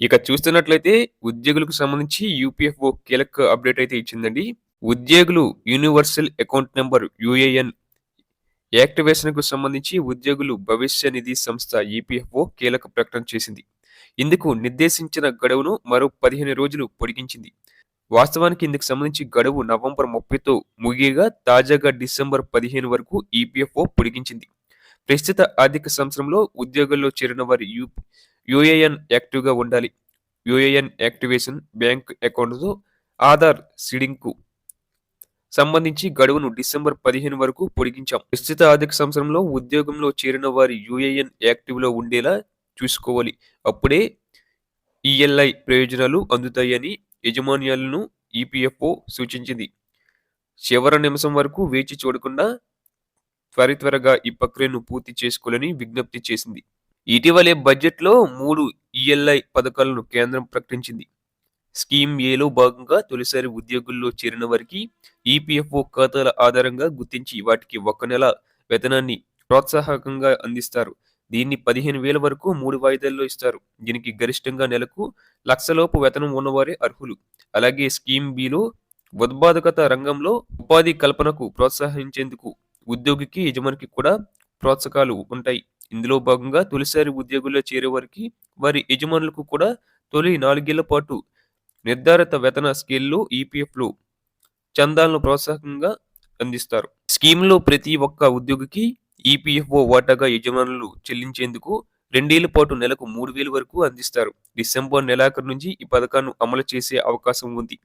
ఇక చూస్తున్నట్లయితే ఉద్యోగులకు సంబంధించి యూపీఎఫ్ఓ కీలక అప్డేట్ అయితే ఇచ్చిందండి. ఉద్యోగులు యూనివర్సల్ అకౌంట్ నెంబర్ యూఏఎన్ యాక్టివేషన్కు సంబంధించి ఉద్యోగులు భవిష్య నిధి సంస్థ ఈపీఎఫ్ఓ కీలక ప్రకటన చేసింది. ఇందుకు నిర్దేశించిన గడువును మరో పదిహేను రోజులు పొడిగించింది. వాస్తవానికి ఇందుకు సంబంధించి గడువు నవంబర్ ముప్పైతో ముగియగా తాజాగా డిసెంబర్ పదిహేను వరకు ఈపీఎఫ్ఓ పొడిగించింది. ప్రస్తుత ఆర్థిక సంవత్సరంలో ఉద్యోగుల్లో చేరిన వారి యూ యూఏఎన్ యాక్టివ్గా ఉండాలి. యూఏఎన్ యాక్టివేషన్ బ్యాంక్ అకౌంట్తో ఆధార్ సీడింగ్కు సంబంధించి గడువును డిసెంబర్ పదిహేను వరకు పొడిగించాం. ప్రస్తుత ఆర్థిక సంవత్సరంలో ఉద్యోగంలో చేరిన వారి యూఏఎన్ యాక్టివ్లో ఉండేలా చూసుకోవాలి. అప్పుడే ఈఎల్ఐ ప్రయోజనాలు అందుతాయని యజమాన్యాలను ఈపీఎఫ్ఓ సూచించింది. చివరి నిమిషం వరకు వేచి చూడకుండా త్వరిత్వరగా ఈ ప్రక్రియను పూర్తి చేసుకోవాలని విజ్ఞప్తి చేసింది. ఇటీవలే బడ్జెట్లో మూడు ఈఎల్ఐ పథకాలను కేంద్రం ప్రకటించింది. స్కీమ్ ఏలో భాగంగా తొలిసారి ఉద్యోగుల్లో చేరిన వారికి ఈపీఎఫ్ఓ ఖాతాల ఆధారంగా గుర్తించి వాటికి ఒక నెల వేతనాన్ని ప్రోత్సాహకంగా అందిస్తారు. దీన్ని పదిహేను వేల వరకు మూడు వాయిదాల్లో ఇస్తారు. దీనికి గరిష్టంగా నెలకు లక్షలోపు వేతనం ఉన్నవారే అర్హులు. అలాగే స్కీమ్ బిలో ఉత్పాదకత రంగంలో ఉపాధి కల్పనకు ప్రోత్సహించేందుకు ఉద్యోగికి యజమానికి కూడా ప్రోత్సాహకాలు ఉంటాయి. ఇందులో భాగంగా తొలిసారి ఉద్యోగుల్లో చేరే వారికి వారి యజమానులకు కూడా తొలి నాలుగేళ్ళ పాటు నిర్ధారిత వేతన స్కేల్లో ఈపీఎఫ్లు చందాలను ప్రోత్సాహంగా అందిస్తారు. స్కీమ్లో ప్రతి ఒక్క ఉద్యోగికి ఈపీఎఫ్ఓ వాటాగా యజమానులు చెల్లించేందుకు రెండేళ్ళ పాటు నెలకు మూడు వేలు వరకు అందిస్తారు. డిసెంబర్ నెలాఖరు నుంచి ఈ పథకాన్ని అమలు చేసే అవకాశం ఉంది.